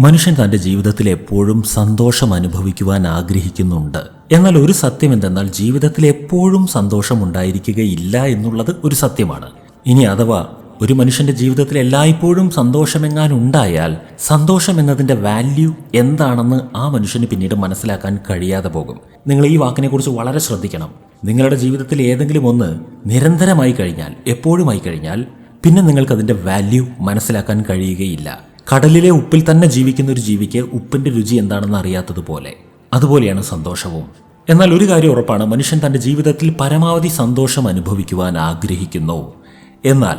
മനുഷ്യൻ തന്റെ ജീവിതത്തിൽ എപ്പോഴും സന്തോഷം അനുഭവിക്കുവാൻ ആഗ്രഹിക്കുന്നുണ്ട്. എന്നാൽ ഒരു സത്യം എന്തെന്നാൽ ജീവിതത്തിൽ എപ്പോഴും സന്തോഷം ഉണ്ടായിരിക്കുകയില്ല എന്നുള്ളത് ഒരു സത്യമാണ്. ഇനി അഥവാ ഒരു മനുഷ്യന്റെ ജീവിതത്തിൽ എല്ലായ്പ്പോഴും സന്തോഷമെങ്ങാൻ ഉണ്ടായാൽ സന്തോഷം എന്നതിന്റെ വാല്യൂ എന്താണെന്ന് ആ മനുഷ്യന് പിന്നീട് മനസ്സിലാക്കാൻ കഴിയാതെ പോകും. നിങ്ങൾ ഈ വാക്കിനെക്കുറിച്ച് വളരെ ശ്രദ്ധിക്കണം. നിങ്ങളുടെ ജീവിതത്തിൽ ഏതെങ്കിലും ഒന്ന് നിരന്തരമായി കഴിഞ്ഞാൽ എപ്പോഴുമായി കഴിഞ്ഞാൽ പിന്നെ നിങ്ങൾക്ക് അതിന്റെ വാല്യൂ മനസ്സിലാക്കാൻ കഴിയുകയില്ല. കടലിലെ ഉപ്പിൽ തന്നെ ജീവിക്കുന്ന ഒരു ജീവിക്ക് ഉപ്പിന്റെ രുചി എന്താണെന്ന് അറിയാത്തതുപോലെ അതുപോലെയാണ് സന്തോഷവും. എന്നാൽ ഒരു കാര്യം ഉറപ്പാണ് മനുഷ്യൻ തന്റെ ജീവിതത്തിൽ പരമാവധി സന്തോഷം അനുഭവിക്കുവാൻ ആഗ്രഹിക്കുന്നു. എന്നാൽ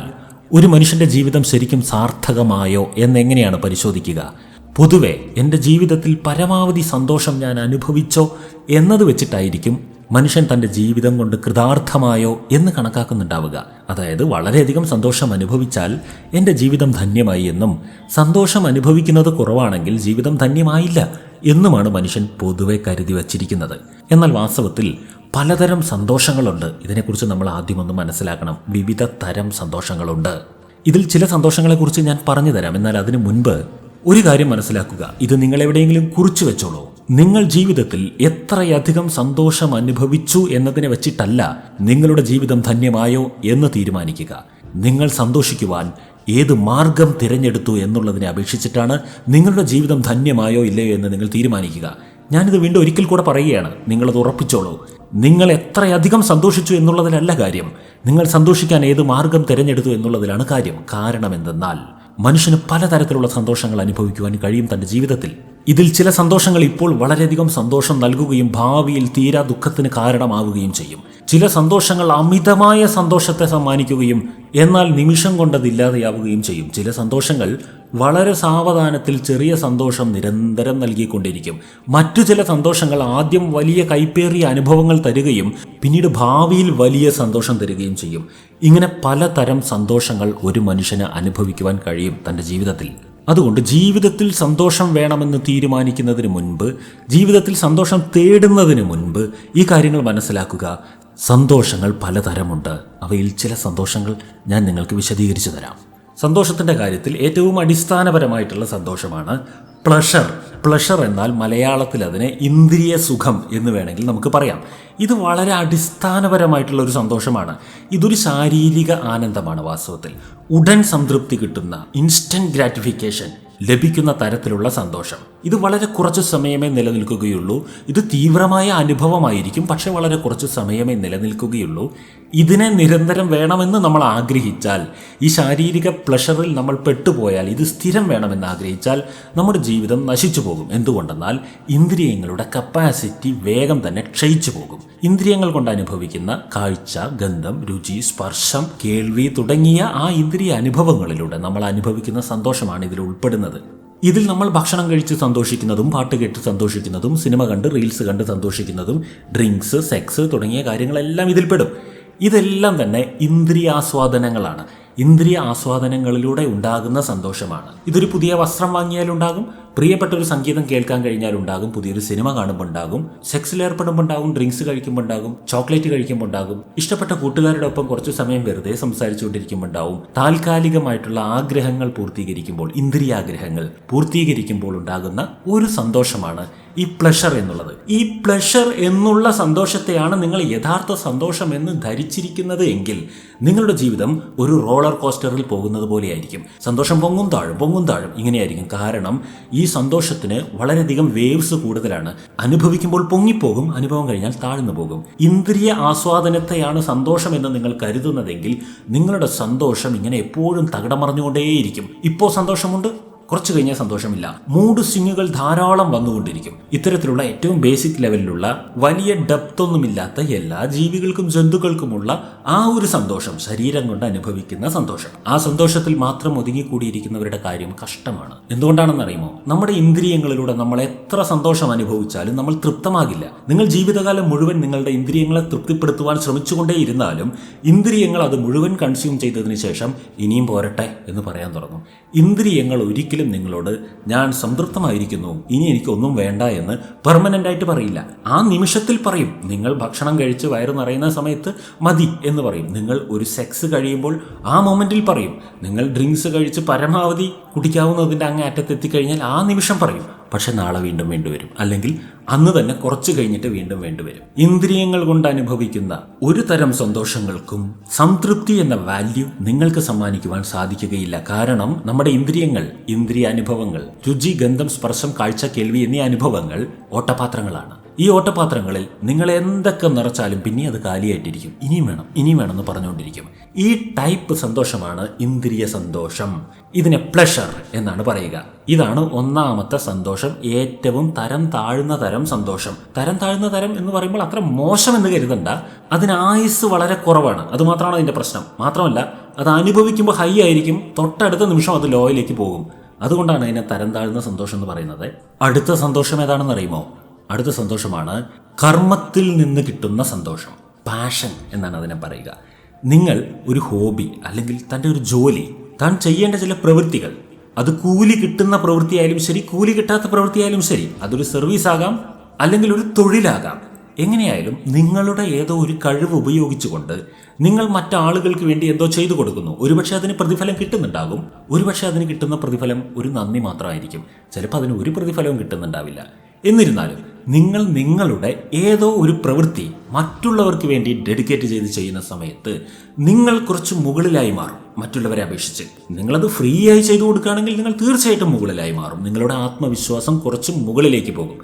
ഒരു മനുഷ്യന്റെ ജീവിതം ശരിക്കും സാർത്ഥകമായോ എന്നെങ്ങനെയാണ് പരിശോധിക്കുക? പൊതുവെ എന്റെ ജീവിതത്തിൽ പരമാവധി സന്തോഷം ഞാൻ അനുഭവിച്ചോ എന്നത് വെച്ചിട്ടായിരിക്കും മനുഷ്യൻ തന്റെ ജീവിതം കൊണ്ട് കൃതാർത്ഥമായോ എന്ന് കണക്കാക്കുന്നുണ്ടാവുക. അതായത് വളരെയധികം സന്തോഷം അനുഭവിച്ചാൽ എന്റെ ജീവിതം ധന്യമായി എന്നും സന്തോഷം അനുഭവിക്കുന്നത് കുറവാണെങ്കിൽ ജീവിതം ധന്യമായില്ല എന്നുമാണ് മനുഷ്യൻ പൊതുവെ കരുതി വച്ചിരിക്കുന്നത്. എന്നാൽ വാസ്തവത്തിൽ പലതരം സന്തോഷങ്ങളുണ്ട്. ഇതിനെക്കുറിച്ച് നമ്മൾ ആദ്യം ഒന്ന് മനസ്സിലാക്കണം. വിവിധ തരം സന്തോഷങ്ങളുണ്ട്. ഇതിൽ ചില സന്തോഷങ്ങളെക്കുറിച്ച് ഞാൻ പറഞ്ഞു തരാം. എന്നാൽ അതിനു മുൻപ് ഒരു കാര്യം മനസ്സിലാക്കുക. ഇത് നിങ്ങൾ എവിടെയെങ്കിലും കുറിച്ചു വെച്ചോളൂ. നിങ്ങൾ ജീവിതത്തിൽ എത്രയധികം സന്തോഷം അനുഭവിച്ചു എന്നതിനെ വെച്ചിട്ടല്ല നിങ്ങളുടെ ജീവിതം ധന്യമായോ എന്ന് തീരുമാനിക്കുക. നിങ്ങൾ സന്തോഷിക്കുവാൻ ഏത് മാർഗം തിരഞ്ഞെടുത്തു എന്നുള്ളതിനെ അപേക്ഷിച്ചിട്ടാണ് നിങ്ങളുടെ ജീവിതം ധന്യമായോ ഇല്ലയോ എന്ന് നിങ്ങൾ തീരുമാനിക്കുക. ഞാനിത് വീണ്ടും ഒരിക്കൽ കൂടെ പറയുകയാണ്. നിങ്ങളത് ഉറപ്പിച്ചോളൂ. നിങ്ങൾ എത്രയധികം സന്തോഷിച്ചു എന്നുള്ളതിലല്ല കാര്യം. നിങ്ങൾ സന്തോഷിക്കാൻ ഏത് മാർഗം തിരഞ്ഞെടുത്തു എന്നുള്ളതിലാണ് കാര്യം. കാരണം എന്തെന്നാൽ മനുഷ്യന് പലതരത്തിലുള്ള സന്തോഷങ്ങൾ അനുഭവിക്കുവാൻ കഴിയും തന്റെ ജീവിതത്തിൽ. ഇതിൽ ചില സന്തോഷങ്ങൾ ഇപ്പോൾ വളരെയധികം സന്തോഷം നൽകുകയും ഭാവിയിൽ തീരാ ദുഃഖത്തിന് കാരണമാവുകയും ചെയ്യും. ചില സന്തോഷങ്ങൾ അമിതമായ സന്തോഷത്തെ സമ്മാനിക്കുകയും എന്നാൽ നിമിഷം കൊണ്ടതില്ലാതെയാവുകയും ചെയ്യും. ചില സന്തോഷങ്ങൾ വളരെ സാവധാനത്തിൽ ചെറിയ സന്തോഷം നിരന്തരം നൽകിക്കൊണ്ടിരിക്കും. മറ്റു ചില സന്തോഷങ്ങൾ ആദ്യം വലിയ കൈപ്പേറിയ അനുഭവങ്ങൾ തരികയും പിന്നീട് ഭാവിയിൽ വലിയ സന്തോഷം തരികയും ചെയ്യും. ഇങ്ങനെ പലതരം സന്തോഷങ്ങൾ ഒരു മനുഷ്യന് അനുഭവിക്കുവാൻ കഴിയും തന്റെ ജീവിതത്തിൽ. അതുകൊണ്ട് ജീവിതത്തിൽ സന്തോഷം വേണമെന്ന് തീരുമാനിക്കുന്നതിന് മുൻപ് ജീവിതത്തിൽ സന്തോഷം തേടുന്നതിന് മുൻപ് ഈ കാര്യങ്ങൾ മനസ്സിലാക്കുക. സന്തോഷങ്ങൾ പലതരമുണ്ട്. അവയിൽ ചില സന്തോഷങ്ങൾ ഞാൻ നിങ്ങൾക്ക് വിശദീകരിച്ചു തരാം. സന്തോഷത്തിന്റെ കാര്യത്തിൽ ഏറ്റവും അടിസ്ഥാനപരമായിട്ടുള്ള സന്തോഷമാണ് പ്ലഷർ പ്ലഷർ എന്നാൽ മലയാളത്തിൽ അതിനെ ഇന്ദ്രിയ സുഖം എന്ന് വേണമെങ്കിൽ നമുക്ക് പറയാം. ഇത് വളരെ അടിസ്ഥാനപരമായിട്ടുള്ള ഒരു സന്തോഷമാണ്. ഇതൊരു ശാരീരിക ആനന്ദമാണ് വാസ്തവത്തിൽ. ഉടൻ സംതൃപ്തി കിട്ടുന്ന ഇൻസ്റ്റന്റ് ഗ്രാറ്റിഫിക്കേഷൻ ലഭിക്കുന്ന തരത്തിലുള്ള സന്തോഷം. ഇത് വളരെ കുറച്ച് സമയമേ നിലനിൽക്കുകയുള്ളൂ. ഇത് തീവ്രമായ അനുഭവമായിരിക്കും പക്ഷേ വളരെ കുറച്ച് സമയമേ നിലനിൽക്കുകയുള്ളൂ. ഇതിനെ നിരന്തരം വേണമെന്ന് നമ്മൾ ആഗ്രഹിച്ചാൽ ഈ ശാരീരിക പ്ലഷറിൽ നമ്മൾ പെട്ടുപോയാൽ ഇത് സ്ഥിരം വേണമെന്ന് ആഗ്രഹിച്ചാൽ നമ്മുടെ ജീവിതം നശിച്ചു പോകും. എന്തുകൊണ്ടെന്നാൽ ഇന്ദ്രിയങ്ങളുടെ കപ്പാസിറ്റി വേഗം തന്നെ ക്ഷയിച്ചു പോകും. ഇന്ദ്രിയങ്ങൾ കൊണ്ട് അനുഭവിക്കുന്ന കാഴ്ച ഗന്ധം രുചി സ്പർശം കേൾവി തുടങ്ങിയ ആ ഇന്ദ്രിയ അനുഭവങ്ങളിലൂടെ നമ്മൾ അനുഭവിക്കുന്ന സന്തോഷമാണ് ഇതിൽ ഉൾപ്പെടുന്നത്. ഇതിൽ നമ്മൾ ഭക്ഷണം കഴിച്ച് സന്തോഷിക്കുന്നതും പാട്ട് കേട്ട് സന്തോഷിക്കുന്നതും സിനിമ കണ്ട് റീൽസ് കണ്ട് സന്തോഷിക്കുന്നതും ഡ്രിങ്ക്സ് സെക്സ് തുടങ്ങിയ കാര്യങ്ങളെല്ലാം ഇതിൽപ്പെടും. ഇതെല്ലാം തന്നെ ഇന്ദ്രിയാസ്വാദനങ്ങളാണ്. ഇന്ദ്രിയ ആസ്വാദനങ്ങളിലൂടെ ഉണ്ടാകുന്ന സന്തോഷമാണ്. ഇതൊരു പുതിയ വസ്ത്രം വാങ്ങിയാലുണ്ടാകും പ്രിയപ്പെട്ട ഒരു സംഗീതം കേൾക്കാൻ കഴിഞ്ഞാൽ ഉണ്ടാകും പുതിയൊരു സിനിമ കാണുമ്പോൾ ഉണ്ടാകും സെക്സിൽ ഏർപ്പെടുമ്പോൾ ഉണ്ടാകും ഡ്രിങ്ക്സ് കഴിക്കുമ്പോൾ ഉണ്ടാകും ചോക്ലേറ്റ് കഴിക്കുമ്പോൾ ഉണ്ടാകും ഇഷ്ടപ്പെട്ട കൂട്ടുകാരുടെ ഒപ്പം കുറച്ചു സമയം വെറുതെ സംസാരിച്ചുകൊണ്ടിരിക്കുമ്പോൾ ഉണ്ടാവും താൽക്കാലികമായിട്ടുള്ള ആഗ്രഹങ്ങൾ പൂർത്തീകരിക്കുമ്പോൾ ഇന്ദ്രിയാഗ്രഹങ്ങൾ പൂർത്തീകരിക്കുമ്പോൾ ഉണ്ടാകുന്ന ഒരു സന്തോഷമാണ് ഈ പ്ലഷർ എന്നുള്ളത്. ഈ പ്ലഷർ എന്നുള്ള സന്തോഷത്തെയാണ് നിങ്ങൾ യഥാർത്ഥ സന്തോഷം എന്ന് ധരിച്ചിരിക്കുന്നത് എങ്കിൽ നിങ്ങളുടെ ജീവിതം ഒരു റോളർ കോസ്റ്ററിൽ പോകുന്നത് പോലെയായിരിക്കും. സന്തോഷം പൊങ്ങും താഴും പൊങ്ങും താഴും. ഇങ്ങനെയായിരിക്കും. കാരണം ഈ സന്തോഷത്തിന് വളരെയധികം വേവ്സ് കൂടുതലാണ്. അനുഭവിക്കുമ്പോൾ പൊങ്ങിപ്പോകും അനുഭവം കഴിഞ്ഞാൽ താഴ്ന്നു പോകും. ഇന്ദ്രിയ ആസ്വാദനത്തെയാണ് സന്തോഷം എന്ന് നിങ്ങൾ കരുതുന്നതെങ്കിൽ നിങ്ങളുടെ സന്തോഷം ഇങ്ങനെ എപ്പോഴും തകിടമറിഞ്ഞുകൊണ്ടേയിരിക്കും. ഇപ്പോൾ സന്തോഷമുണ്ട്? കുറച്ച് കഴിഞ്ഞാൽ സന്തോഷമില്ല. മൂഡ് സ്വിങ്ങുകൾ ധാരാളം വന്നുകൊണ്ടിരിക്കും. ഇത്തരത്തിലുള്ള ഏറ്റവും ബേസിക് ലെവലിലുള്ള വലിയ ഡെപ്ത് ഒന്നുമില്ലാത്ത എല്ലാ ജീവികൾക്കും ജന്തുക്കൾക്കുമുള്ള ആ ഒരു സന്തോഷം ശരീരം കൊണ്ട് അനുഭവിക്കുന്ന സന്തോഷം. ആ സന്തോഷത്തിൽ മാത്രം ഒതുങ്ങിക്കൂടിയിരിക്കുന്നവരുടെ കാര്യം കഷ്ടമാണ്. എന്തുകൊണ്ടാണെന്ന് അറിയുമോ നമ്മുടെ ഇന്ദ്രിയങ്ങളിലൂടെ നമ്മൾ എത്ര സന്തോഷം അനുഭവിച്ചാലും നമ്മൾ തൃപ്തമാകില്ല. നിങ്ങൾ ജീവിതകാലം മുഴുവൻ നിങ്ങളുടെ ഇന്ദ്രിയങ്ങളെ തൃപ്തിപ്പെടുത്തുവാൻ ശ്രമിച്ചുകൊണ്ടേയിരുന്നാലും ഇന്ദ്രിയങ്ങൾ അത് മുഴുവൻ കൺസ്യൂം ചെയ്തതിന് ശേഷം ഇനിയും പോരട്ടെ എന്ന് പറയാൻ തുടങ്ങും. ഇന്ദ്രിയങ്ങൾ ഒരിക്കലും ഒരിക്കലും നിങ്ങളോട് ഞാൻ സംതൃപ്തമായിരിക്കുന്നു. ഇനി എനിക്കൊന്നും വേണ്ട എന്ന് പെർമനന്റ് ആയിട്ട് പറയില്ല. ആ നിമിഷത്തിൽ പറയും നിങ്ങൾ ഭക്ഷണം കഴിച്ച് വയറ് നിറയുന്ന സമയത്ത് മതി എന്ന് പറയും. നിങ്ങൾ ഒരു സെക്സ് കഴിയുമ്പോൾ ആ മൊമെന്റിൽ പറയും. നിങ്ങൾ ഡ്രിങ്ക്സ് കഴിച്ച് പരമാവധി കുടിക്കാവുന്നതിന്റെ അങ്ങേ അറ്റത്ത് എത്തിക്കഴിഞ്ഞാൽ ആ നിമിഷം പറയും. പക്ഷെ നാളെ വീണ്ടും വേണ്ടിവരും അല്ലെങ്കിൽ അന്ന് തന്നെ കുറച്ച് കഴിഞ്ഞിട്ട് വീണ്ടും വേണ്ടിവരും ഇന്ദ്രിയങ്ങൾ കൊണ്ട് അനുഭവിക്കുന്ന ഒരു തരം സന്തോഷങ്ങൾക്കും സംതൃപ്തി എന്ന വാല്യൂ നിങ്ങൾക്ക് സമ്മാനിക്കുവാൻ സാധിക്കുകയില്ല. കാരണം നമ്മുടെ ഇന്ദ്രിയങ്ങൾ ഇന്ദ്രിയ അനുഭവങ്ങൾ രുചി ഗന്ധം സ്പർശം കാഴ്ച കേൾവി എന്നീ അനുഭവങ്ങൾ ഓട്ടപാത്രങ്ങളാണ്. ഈ ഓട്ടപാത്രങ്ങളിൽ നിങ്ങൾ എന്തൊക്കെ നിറച്ചാലും പിന്നെ അത് കാലിയായിട്ടിരിക്കും. ഇനിയും വേണം ഇനിയും വേണമെന്ന് പറഞ്ഞുകൊണ്ടിരിക്കും. ഈ ടൈപ്പ് സന്തോഷമാണ് ഇന്ദ്രിയ സന്തോഷം. ഇതിനെ പ്ലഷർ എന്നാണ് പറയുക. ഇതാണ് ഒന്നാമത്തെ സന്തോഷം ഏറ്റവും തരം താഴ്ന്ന തരം സന്തോഷം. തരം താഴ്ന്ന തരം എന്ന് പറയുമ്പോൾ അത്ര മോശം എന്ന് കരുതണ്ട. അതിന് ആയുസ് വളരെ കുറവാണ്. അത് മാത്രമാണ് അതിന്റെ പ്രശ്നം. മാത്രമല്ല അത് അനുഭവിക്കുമ്പോൾ ഹൈ ആയിരിക്കും. തൊട്ടടുത്ത നിമിഷം അത് ലോയിലേക്ക് പോകും. അതുകൊണ്ടാണ് അതിനെ തരം താഴ്ന്ന സന്തോഷം എന്ന് പറയുന്നത്. അടുത്ത സന്തോഷം ഏതാണെന്ന് അറിയുമോ? അടുത്ത സന്തോഷമാണ് കർമ്മത്തിൽ നിന്ന് കിട്ടുന്ന സന്തോഷം. പാഷൻ എന്നാണ് അതിനെ പറയുക. നിങ്ങൾ ഒരു ഹോബി അല്ലെങ്കിൽ തന്റെ ഒരു ജോലി താൻ ചെയ്യേണ്ട ചില പ്രവൃത്തികൾ അത് കൂലി കിട്ടുന്ന പ്രവൃത്തിയായാലും ശരി കൂലി കിട്ടാത്ത പ്രവൃത്തിയായാലും ശരി അതൊരു സർവീസ് ആകാം അല്ലെങ്കിൽ ഒരു തൊഴിലാകാം. എങ്ങനെയായാലും നിങ്ങളുടെ ഏതോ ഒരു കഴിവ് ഉപയോഗിച്ചുകൊണ്ട് നിങ്ങൾ മറ്റാളുകൾക്ക് വേണ്ടി എന്തോ ചെയ്തു കൊടുക്കുന്നു. ഒരുപക്ഷെ അതിന് പ്രതിഫലം കിട്ടുന്നുണ്ടാകും. ഒരുപക്ഷെ അതിന് കിട്ടുന്ന പ്രതിഫലം ഒരു നന്ദി മാത്രമായിരിക്കും. ചിലപ്പോൾ അതിന് ഒരു പ്രതിഫലവും കിട്ടുന്നുണ്ടാവില്ല. എന്നിരുന്നാലും നിങ്ങൾ നിങ്ങളുടെ ഏതോ ഒരു പ്രവൃത്തി മറ്റുള്ളവർക്ക് വേണ്ടി ഡെഡിക്കേറ്റ് ചെയ്ത് ചെയ്യുന്ന സമയത്ത് നിങ്ങൾ കുറച്ച് മുകളിലായി മാറും മറ്റുള്ളവരെ അപേക്ഷിച്ച്. നിങ്ങളത് ഫ്രീ ആയി ചെയ്തു കൊടുക്കുകയാണെങ്കിൽ നിങ്ങൾ തീർച്ചയായിട്ടും മുകളിലായി മാറും. നിങ്ങളുടെ ആത്മവിശ്വാസം കുറച്ച് മുകളിലേക്ക് പോകും.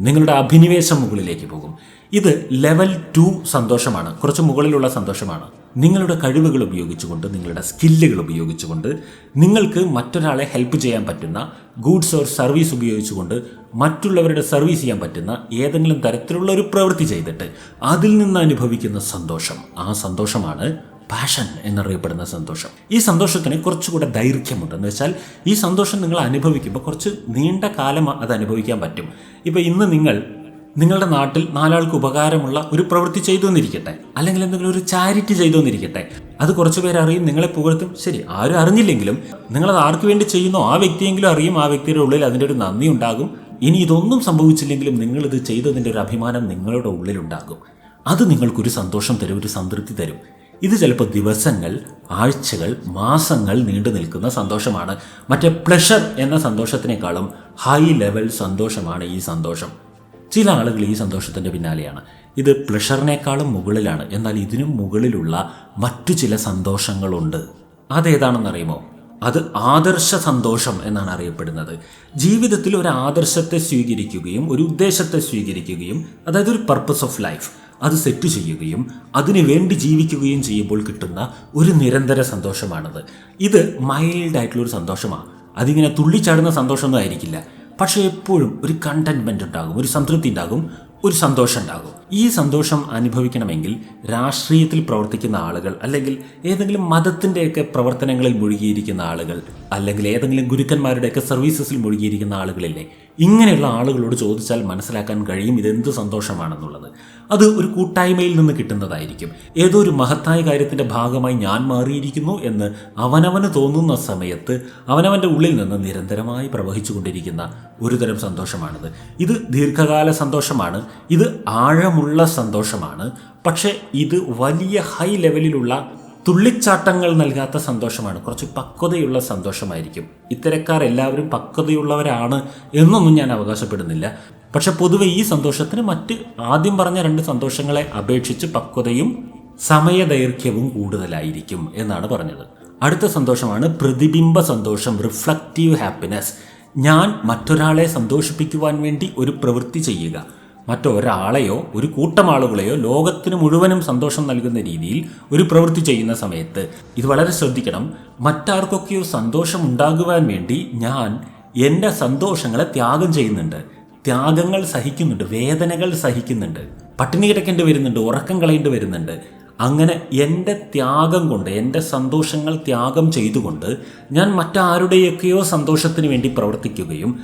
നിങ്ങളുടെ അഭിനിവേശം മുകളിലേക്ക് പോകും. ഇത് ലെവൽ ടു സന്തോഷമാണ്. കുറച്ച് മുകളിലുള്ള സന്തോഷമാണ്. നിങ്ങളുടെ കഴിവുകൾ ഉപയോഗിച്ചുകൊണ്ട് നിങ്ങളുടെ സ്കില്ലുകൾ ഉപയോഗിച്ചുകൊണ്ട് നിങ്ങൾക്ക് മറ്റൊരാളെ ഹെൽപ്പ് ചെയ്യാൻ പറ്റുന്ന ഗൂഡ്സ് ഓർ സർവീസ് ഉപയോഗിച്ചുകൊണ്ട് മറ്റുള്ളവരുടെ സർവീസ് ചെയ്യാൻ പറ്റുന്ന ഏതെങ്കിലും തരത്തിലുള്ള ഒരു പ്രവൃത്തി ചെയ്തിട്ട് അതിൽ നിന്ന് അനുഭവിക്കുന്ന സന്തോഷം. ആ സന്തോഷമാണ് പാഷൻ എന്നറിയപ്പെടുന്ന സന്തോഷം. ഈ സന്തോഷത്തിന് കുറച്ചുകൂടെ ദൈർഘ്യമുണ്ട്. എന്ന് വെച്ചാൽ ഈ സന്തോഷം നിങ്ങൾ അനുഭവിക്കുമ്പോൾ കുറച്ച് നീണ്ട കാലം അത് അനുഭവിക്കാൻ പറ്റും. ഇപ്പോൾ ഇന്ന് നിങ്ങൾ നിങ്ങളുടെ നാട്ടിൽ നാലാൾക്ക് ഉപകാരമുള്ള ഒരു പ്രവൃത്തി ചെയ്തു എന്നിരിക്കട്ടെ അല്ലെങ്കിൽ എന്തെങ്കിലും ഒരു ചാരിറ്റി ചെയ്തു എന്നിരിക്കട്ടെ അത് കുറച്ച് പേര് അറിയും നിങ്ങളെ പുകഴ്ത്തും. ശരി ആരും അറിഞ്ഞില്ലെങ്കിലും നിങ്ങളത് ആർക്ക് വേണ്ടി ചെയ്യുന്നോ ആ വ്യക്തിയെങ്കിലും അറിയും ആ വ്യക്തിയുടെ ഉള്ളിൽ അതിന്റെ ഒരു നന്ദി ഉണ്ടാകും. ഇനി ഇതൊന്നും സംഭവിച്ചില്ലെങ്കിലും നിങ്ങൾ ഇത് ചെയ്തതിന്റെ ഒരു അഭിമാനം നിങ്ങളുടെ ഉള്ളിലുണ്ടാകും. അത് നിങ്ങൾക്കൊരു സന്തോഷം തരും ഒരു സംതൃപ്തി തരും. ഇത് ചിലപ്പോൾ ദിവസങ്ങൾ ആഴ്ചകൾ മാസങ്ങൾ നീണ്ടു നിൽക്കുന്ന സന്തോഷമാണ്. മറ്റേ പ്ലഷർ എന്ന സന്തോഷത്തിനേക്കാളും ഹൈ ലെവൽ സന്തോഷമാണ് ഈ സന്തോഷം. ചില ആളുകൾ ഈ സന്തോഷത്തിന്റെ പിന്നാലെയാണ്. ഇത് പ്ലഷറിനേക്കാളും മുകളിലാണ്. എന്നാൽ ഇതിനും മുകളിലുള്ള മറ്റു ചില സന്തോഷങ്ങളുണ്ട്. അതേതാണെന്നറിയുമോ? അത് ആദർശ സന്തോഷം എന്നാണ് അറിയപ്പെടുന്നത്. ജീവിതത്തിൽ ഒരു ആദർശത്തെ സ്വീകരിക്കുകയും ഒരു ഉദ്ദേശത്തെ സ്വീകരിക്കുകയും അതായത് ഒരു പർപ്പസ് ഓഫ് ലൈഫ് അത് സെറ്റ് ചെയ്യുകയും അതിനു വേണ്ടി ജീവിക്കുകയും ചെയ്യുമ്പോൾ കിട്ടുന്ന ഒരു നിരന്തര സന്തോഷമാണത്. ഇത് മൈൽഡ് ആയിട്ടുള്ള ഒരു സന്തോഷമാണ്. അതിങ്ങനെ തുള്ളിച്ചാടുന്ന സന്തോഷമൊന്നും ആയിരിക്കില്ല. പക്ഷേ എപ്പോഴും ഒരു കണ്ടന്റ്മെന്റ് ഉണ്ടാകും ഒരു സംതൃപ്തി ഉണ്ടാകും ഒരു സന്തോഷം ഉണ്ടാകും. ഈ സന്തോഷം അനുഭവിക്കണമെങ്കിൽ രാഷ്ട്രീയത്തിൽ പ്രവർത്തിക്കുന്ന ആളുകൾ അല്ലെങ്കിൽ ഏതെങ്കിലും മതത്തിന്റെയൊക്കെ പ്രവർത്തനങ്ങളിൽ മുഴുകിയിരിക്കുന്ന ആളുകൾ അല്ലെങ്കിൽ ഏതെങ്കിലും ഗുരുക്കന്മാരുടെയൊക്കെ സർവീസസിൽ മുഴുകിയിരിക്കുന്ന ആളുകളില്ലേ ഇങ്ങനെയുള്ള ആളുകളോട് ചോദിച്ചാൽ മനസ്സിലാക്കാൻ കഴിയും ഇതെന്ത് സന്തോഷമാണെന്നുള്ളത്. അത് ഒരു കൂട്ടായ്മയിൽ നിന്ന് കിട്ടുന്നതായിരിക്കും. ഏതോ ഒരു മഹത്തായ കാര്യത്തിന്റെ ഭാഗമായി ഞാൻ മാറിയിരിക്കുന്നു എന്ന് അവനവന് തോന്നുന്ന സമയത്ത് അവനവന്റെ ഉള്ളിൽ നിന്ന് നിരന്തരമായി പ്രവഹിച്ചുകൊണ്ടിരിക്കുന്ന ഒരുതരം സന്തോഷമാണിത്. ഇത് ദീർഘകാല സന്തോഷമാണ്. ഇത് ആഴമുള്ള സന്തോഷമാണ്. പക്ഷേ ഇത് വലിയ ഹൈ ലെവലിലുള്ള തുള്ളിച്ചാട്ടങ്ങൾ നൽകാത്ത സന്തോഷമാണ്. കുറച്ച് പക്വതയുള്ള സന്തോഷമായിരിക്കും. ഇത്തരക്കാർ എല്ലാവരും പക്വതയുള്ളവരാണ് എന്നൊന്നും ഞാൻ അവകാശപ്പെടുന്നില്ല. പക്ഷെ പൊതുവെ ഈ സന്തോഷത്തിന് മറ്റ് ആദ്യം പറഞ്ഞ രണ്ട് സന്തോഷങ്ങളെ അപേക്ഷിച്ച് പക്വതയും സമയദൈർഘ്യവും കൂടുതലായിരിക്കും എന്നാണ് പറഞ്ഞത്. അടുത്ത സന്തോഷമാണ് പ്രതിബിംബ സന്തോഷം റിഫ്ലക്റ്റീവ് ഹാപ്പിനെസ്. ഞാൻ മറ്റൊരാളെ സന്തോഷിപ്പിക്കുവാൻ വേണ്ടി ഒരു പ്രവൃത്തി ചെയ്യുക. മറ്റൊരാളെയോ ഒരു കൂട്ടം ആളുകളെയോ ലോകത്തിന് മുഴുവനും സന്തോഷം നൽകുന്ന രീതിയിൽ ഒരു പ്രവൃത്തി ചെയ്യുന്ന സമയത്ത് ഇത് വളരെ ശ്രദ്ധിക്കണം. മറ്റാർക്കൊക്കെയോ സന്തോഷം ഉണ്ടാകുവാൻ വേണ്ടി ഞാൻ എന്റെ സന്തോഷങ്ങളെ ത്യാഗം ചെയ്യുന്നുണ്ട്. ത്യാഗങ്ങൾ സഹിക്കുന്നുണ്ട് വേദനകൾ സഹിക്കുന്നുണ്ട് പട്ടിണി കിടക്കേണ്ടി വരുന്നുണ്ട് ഉറക്കം കളയേണ്ടി വരുന്നുണ്ട്. അങ്ങനെ എന്റെ ത്യാഗം കൊണ്ട് എന്റെ സന്തോഷങ്ങൾ ത്യാഗം ചെയ്തുകൊണ്ട് ഞാൻ മറ്റാരുടെയൊക്കെയോ സന്തോഷത്തിന് വേണ്ടി പ്രവർത്തിക്കുകയും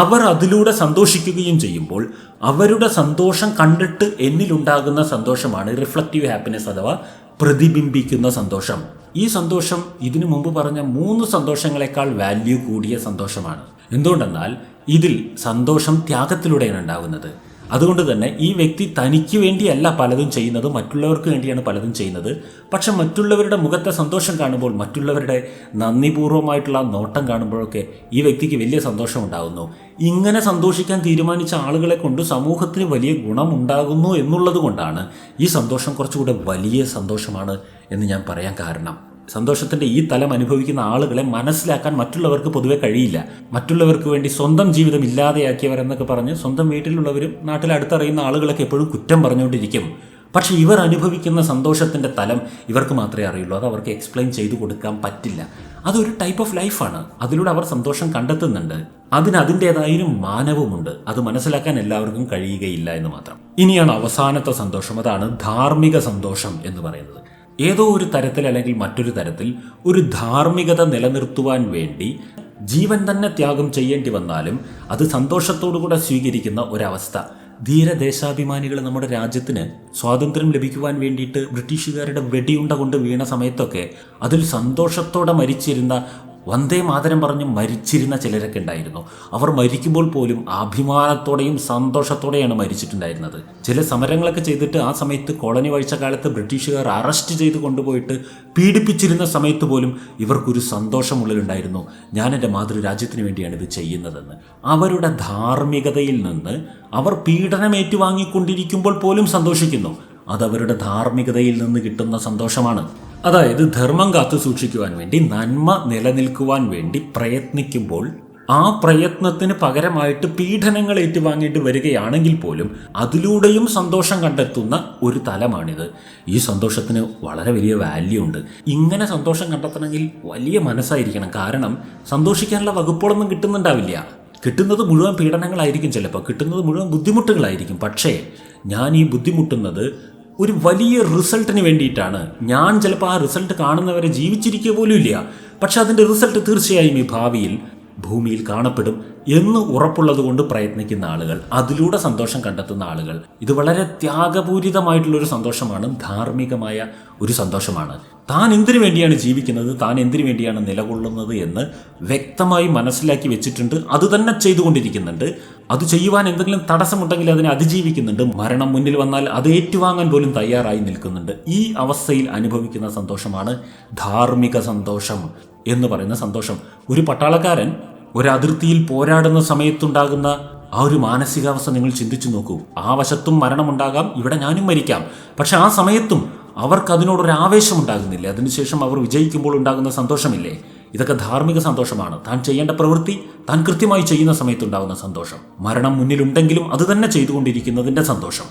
അവർ അതിലൂടെ സന്തോഷിക്കുകയും ചെയ്യുമ്പോൾ അവരുടെ സന്തോഷം കണ്ടിട്ട് എന്നിലുണ്ടാകുന്ന സന്തോഷമാണ് റിഫ്ലക്റ്റീവ് ഹാപ്പിനെസ് അഥവാ പ്രതിബിംബിക്കുന്ന സന്തോഷം. ഈ സന്തോഷം ഇതിനു മുമ്പ് പറഞ്ഞ മൂന്ന് സന്തോഷങ്ങളെക്കാൾ വാല്യൂ കൂടിയ സന്തോഷമാണ്. എന്തുകൊണ്ടെന്നാൽ ഇതിൽ സന്തോഷം ത്യാഗത്തിലൂടെയാണ് ഉണ്ടാകുന്നത്. അതുകൊണ്ട് തന്നെ ഈ വ്യക്തി തനിക്ക് വേണ്ടിയല്ല പലതും ചെയ്യുന്നത് മറ്റുള്ളവർക്ക് വേണ്ടിയാണ് പലതും ചെയ്യുന്നത്. പക്ഷെ മറ്റുള്ളവരുടെ മുഖത്തെ സന്തോഷം കാണുമ്പോൾ മറ്റുള്ളവരുടെ നന്ദിപൂർവമായിട്ടുള്ള നോട്ടം കാണുമ്പോഴൊക്കെ ഈ വ്യക്തിക്ക് വലിയ സന്തോഷം ഉണ്ടാകുന്നു ഇങ്ങനെ സന്തോഷിക്കാൻ തീരുമാനിച്ച ആളുകളെ കൊണ്ട് സമൂഹത്തിന് വലിയ ഗുണമുണ്ടാകുന്നു എന്നുള്ളത് കൊണ്ടാണ് ഈ സന്തോഷം കുറച്ചുകൂടെ വലിയ സന്തോഷമാണ് എന്ന് ഞാൻ പറയാൻ കാരണം. സന്തോഷത്തിന്റെ ഈ തലം അനുഭവിക്കുന്ന ആളുകളെ മനസ്സിലാക്കാൻ മറ്റുള്ളവർക്ക് പൊതുവെ കഴിയില്ല. മറ്റുള്ളവർക്ക് വേണ്ടി സ്വന്തം ജീവിതം ഇല്ലാതെയാക്കിയവരെന്നൊക്കെ പറഞ്ഞ് സ്വന്തം വീട്ടിലുള്ളവരും നാട്ടിൽ അടുത്തറിയുന്ന ആളുകളൊക്കെ എപ്പോഴും കുറ്റം പറഞ്ഞുകൊണ്ടിരിക്കും. പക്ഷേ ഇവർ അനുഭവിക്കുന്ന സന്തോഷത്തിന്റെ തലം ഇവർക്ക് മാത്രമേ അറിയുള്ളൂ. അത് അവർക്ക് എക്സ്പ്ലെയിൻ ചെയ്തു കൊടുക്കാൻ പറ്റില്ല. അതൊരു ടൈപ്പ് ഓഫ് ലൈഫാണ് അതിലൂടെ അവർ സന്തോഷം കണ്ടെത്തുന്നുണ്ട്. അതിന് അതിന്റെതായൊരു മാനവുമുണ്ട്. അത് മനസ്സിലാക്കാൻ എല്ലാവർക്കും കഴിയുകയില്ല എന്ന് മാത്രം. ഇനിയാണ് അവസാനത്തെ സന്തോഷം. അതാണ് ധാർമ്മിക സന്തോഷം എന്ന് പറയുന്നത്. ഏതോ ഒരു തരത്തിൽ അല്ലെങ്കിൽ മറ്റൊരു തരത്തിൽ ഒരു ധാർമ്മികത നിലനിർത്തുവാൻ വേണ്ടി ജീവൻ തന്നെ ത്യാഗം ചെയ്യേണ്ടി വന്നാലും അത് സന്തോഷത്തോടുകൂടെ സ്വീകരിക്കുന്ന ഒരവസ്ഥ. ധീരദേശാഭിമാനികൾ നമ്മുടെ രാജ്യത്തിന് സ്വാതന്ത്ര്യം ലഭിക്കുവാൻ വേണ്ടിയിട്ട് ബ്രിട്ടീഷുകാരുടെ വെടിയുണ്ട കൊണ്ട് വീണ സമയത്തൊക്കെ അതിൽ സന്തോഷത്തോടെ മരിച്ചിരുന്ന വന്ദേ മാതരം പറഞ്ഞ് മരിച്ചിരുന്ന ചിലരൊക്കെ ഉണ്ടായിരുന്നു. അവർ മരിക്കുമ്പോൾ പോലും അഭിമാനത്തോടെയും സന്തോഷത്തോടെയാണ് മരിച്ചിട്ടുണ്ടായിരുന്നത്. ചില സമരങ്ങളൊക്കെ ചെയ്തിട്ട് ആ സമയത്ത് കോളനി വഴിച്ച കാലത്ത് ബ്രിട്ടീഷുകാർ അറസ്റ്റ് ചെയ്ത് കൊണ്ടുപോയിട്ട് പീഡിപ്പിച്ചിരുന്ന സമയത്ത് പോലും ഇവർക്കൊരു സന്തോഷമുള്ളിലുണ്ടായിരുന്നു. ഞാൻ എന്റെ മാതൃരാജ്യത്തിന് വേണ്ടിയാണ് ഇത് ചെയ്യുന്നതെന്ന്. അവരുടെ ധാർമ്മികതയിൽ നിന്ന് അവർ പീഡനം ഏറ്റുവാങ്ങിക്കൊണ്ടിരിക്കുമ്പോൾ പോലും സന്തോഷിക്കുന്നു. അതവരുടെ ധാർമ്മികതയിൽ നിന്ന് കിട്ടുന്ന സന്തോഷമാണ്. അതായത് ധർമ്മം കാത്തു സൂക്ഷിക്കുവാൻ വേണ്ടി നന്മ നിലനിൽക്കുവാൻ വേണ്ടി പ്രയത്നിക്കുമ്പോൾ ആ പ്രയത്നത്തിന് പകരമായിട്ട് പീഡനങ്ങൾ ഏറ്റുവാങ്ങിയിട്ട് വരികയാണെങ്കിൽ പോലും അതിലൂടെയും സന്തോഷം കണ്ടെത്തുന്ന ഒരു തലമാണിത്. ഈ സന്തോഷത്തിന് വളരെ വലിയ വാല്യൂ ഉണ്ട്. ഇങ്ങനെ സന്തോഷം കണ്ടെത്തണമെങ്കിൽ വലിയ മനസ്സായിരിക്കണം. കാരണം സന്തോഷിക്കാനുള്ള വകുപ്പുകളൊന്നും കിട്ടുന്നുണ്ടാവില്ല. കിട്ടുന്നത് മുഴുവൻ പീഡനങ്ങളായിരിക്കും ചിലപ്പോൾ. കിട്ടുന്നത് മുഴുവൻ ബുദ്ധിമുട്ടുകളായിരിക്കും. പക്ഷേ ഞാൻ ഈ ബുദ്ധിമുട്ടുന്നത് ഒരു വലിയ റിസൾട്ടിന് വേണ്ടിയിട്ടാണ്. ഞാൻ ചിലപ്പോൾ ആ റിസൾട്ട് കാണുന്നവരെ ജീവിച്ചിരിക്കുക പോലും ഇല്ല. പക്ഷെ അതിന്റെ റിസൾട്ട് തീർച്ചയായും ഈ ഭാവിയിൽ ഭൂമിയിൽ കാണപ്പെടും എന്ന് ഉറപ്പുള്ളത് കൊണ്ട് പ്രയത്നിക്കുന്ന ആളുകൾ അതിലൂടെ സന്തോഷം കണ്ടെത്തുന്ന ആളുകൾ. ഇത് വളരെ ത്യാഗപൂരിതമായിട്ടുള്ളൊരു സന്തോഷമാണ് ധാർമ്മികമായ ഒരു സന്തോഷമാണ്. താൻ എന്തിനു വേണ്ടിയാണ് ജീവിക്കുന്നത്? താൻ എന്തിനു വേണ്ടിയാണ് നിലകൊള്ളുന്നത് എന്ന് വ്യക്തമായി മനസ്സിലാക്കി വെച്ചിട്ടുണ്ട്. അത് തന്നെ ചെയ്തുകൊണ്ടിരിക്കുന്നുണ്ട്. അത് ചെയ്യുവാൻ എന്തെങ്കിലും തടസ്സമുണ്ടെങ്കിൽ അതിനെ അതിജീവിക്കുന്നുണ്ട്. മരണം മുന്നിൽ വന്നാൽ അത് ഏറ്റുവാങ്ങാൻ പോലും തയ്യാറായി നിൽക്കുന്നുണ്ട്. ഈ അവസ്ഥയിൽ അനുഭവിക്കുന്ന സന്തോഷമാണ് ധാർമ്മിക സന്തോഷം എന്ന് പറയുന്ന സന്തോഷം. ഒരു പട്ടാളക്കാരൻ ഒരു അതിർത്തിയിൽ പോരാടുന്ന സമയത്തുണ്ടാകുന്ന ആ ഒരു മാനസികാവസ്ഥ നിങ്ങൾ ചിന്തിച്ചു നോക്കൂ. ആ വശത്തും മരണമുണ്ടാകാം ഇവിടെ ഞാനും മരിക്കാം. പക്ഷെ ആ സമയത്തും അവർക്ക് അതിനോടൊരു ആവേശം ഉണ്ടാകുന്നില്ലേ അതിനുശേഷം അവർ വിജയിക്കുമ്പോൾ ഉണ്ടാകുന്ന സന്തോഷമില്ലേ? ഇതൊക്കെ ധാർമ്മിക സന്തോഷമാണ്. താൻ ചെയ്യേണ്ട പ്രവൃത്തി താൻ കൃത്യമായി ചെയ്യുന്ന സമയത്തുണ്ടാകുന്ന സന്തോഷം. മരണം മുന്നിലുണ്ടെങ്കിലും അത് തന്നെ ചെയ്തുകൊണ്ടിരിക്കുന്നതിന്റെ സന്തോഷം.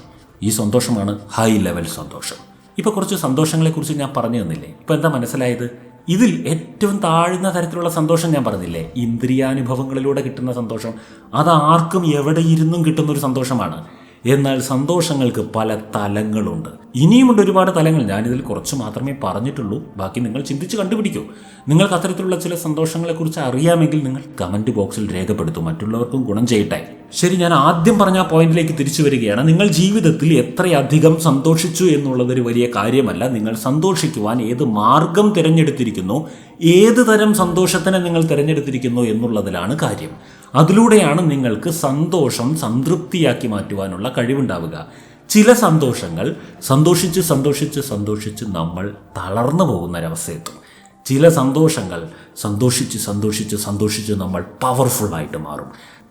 ഈ സന്തോഷമാണ് ഹൈ ലെവൽ സന്തോഷം. ഇപ്പൊ കുറച്ച് സന്തോഷങ്ങളെക്കുറിച്ച് ഞാൻ പറഞ്ഞു തന്നില്ലേ? ഇപ്പൊ എന്താ മനസ്സിലായത്? ഇതിൽ ഏറ്റവും താഴ്ന്ന തരത്തിലുള്ള സന്തോഷം ഞാൻ പറഞ്ഞില്ലേ? ഇന്ദ്രിയാനുഭവങ്ങളിലൂടെ കിട്ടുന്ന സന്തോഷം. അത് ആർക്കും എവിടെ ഇരുന്നും കിട്ടുന്ന ഒരു സന്തോഷമാണ്. എന്നാൽ സന്തോഷങ്ങൾക്ക് പല തലങ്ങളുണ്ട്. ഇനിയുമുണ്ട് ഒരുപാട് തലങ്ങൾ. ഞാനിതിൽ കുറച്ച് മാത്രമേ പറഞ്ഞിട്ടുള്ളൂ. ബാക്കി നിങ്ങൾ ചിന്തിച്ച് കണ്ടുപിടിക്കൂ. നിങ്ങൾക്ക് അത്തരത്തിലുള്ള ചില സന്തോഷങ്ങളെക്കുറിച്ച് അറിയാമെങ്കിൽ നിങ്ങൾ കമന്റ് ബോക്സിൽ രേഖപ്പെടുത്തും. മറ്റുള്ളവർക്കും ഗുണം ചെയ്യട്ടെ. ശരി ഞാൻ ആദ്യം പറഞ്ഞ പോയിന്റിലേക്ക് തിരിച്ചു വരികയാണ്. നിങ്ങൾ ജീവിതത്തിൽ എത്രയധികം സന്തോഷിച്ചു എന്നുള്ളത് ഒരു വലിയ കാര്യമല്ല. നിങ്ങൾ സന്തോഷിക്കുവാൻ ഏത് മാർഗം തിരഞ്ഞെടുത്തിരിക്കുന്നു ഏത് തരം സന്തോഷത്തിനെ നിങ്ങൾ തിരഞ്ഞെടുത്തിരിക്കുന്നു എന്നുള്ളതിലാണ് കാര്യം. അതിലൂടെയാണ് നിങ്ങൾക്ക് സന്തോഷം സംതൃപ്തിയാക്കി മാറ്റുവാനുള്ള കഴിവുണ്ടാവുക. ചില സന്തോഷങ്ങൾ സന്തോഷിച്ച് സന്തോഷിച്ച് സന്തോഷിച്ച് നമ്മൾ തളർന്നു പോകുന്ന ഒരവസ്ഥയെത്തും ചില സന്തോഷങ്ങൾ സന്തോഷിച്ച് സന്തോഷിച്ച് സന്തോഷിച്ച് നമ്മൾ പവർഫുള്ളായിട്ട് മാറും.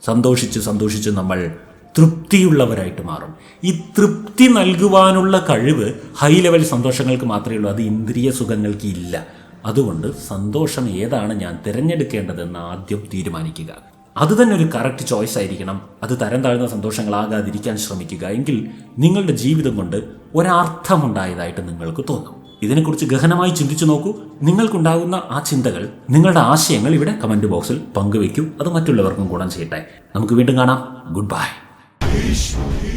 സന്തോഷിച്ച് സന്തോഷിച്ച് നമ്മൾ തൃപ്തിയുള്ളവരായിട്ട് മാറും. ഈ തൃപ്തി നൽകുവാനുള്ള കഴിവ് ഹൈ ലെവൽ സന്തോഷങ്ങൾക്ക് മാത്രമേ ഉള്ളൂ. അത് ഇന്ദ്രിയ സുഖങ്ങൾക്ക് ഇല്ല. അതുകൊണ്ട് സന്തോഷം ഏതാണ് ഞാൻ തിരഞ്ഞെടുക്കേണ്ടതെന്ന് ആദ്യം തീരുമാനിക്കുക. അത് തന്നെ ഒരു കറക്റ്റ് ചോയ്സ് ആയിരിക്കണം. അത് തരം താഴ്ന്ന സന്തോഷങ്ങളാകാതിരിക്കാൻ ശ്രമിക്കുക. എങ്കിൽ നിങ്ങളുടെ ജീവിതം കൊണ്ട് ഒരർത്ഥമുണ്ടായതായിട്ട് നിങ്ങൾക്ക് തോന്നും. ഇതിനെക്കുറിച്ച് ഗഹനമായി ചിന്തിച്ചു നോക്കൂ. നിങ്ങൾക്കുണ്ടാകുന്ന ആ ചിന്തകൾ നിങ്ങളുടെ ആശയങ്ങൾ ഇവിടെ കമന്റ് ബോക്സിൽ പങ്കുവെക്കൂ അത് മറ്റുള്ളവർക്കും ഗുണം ചെയ്യട്ടെ. നമുക്ക് വീണ്ടും കാണാം. Good bye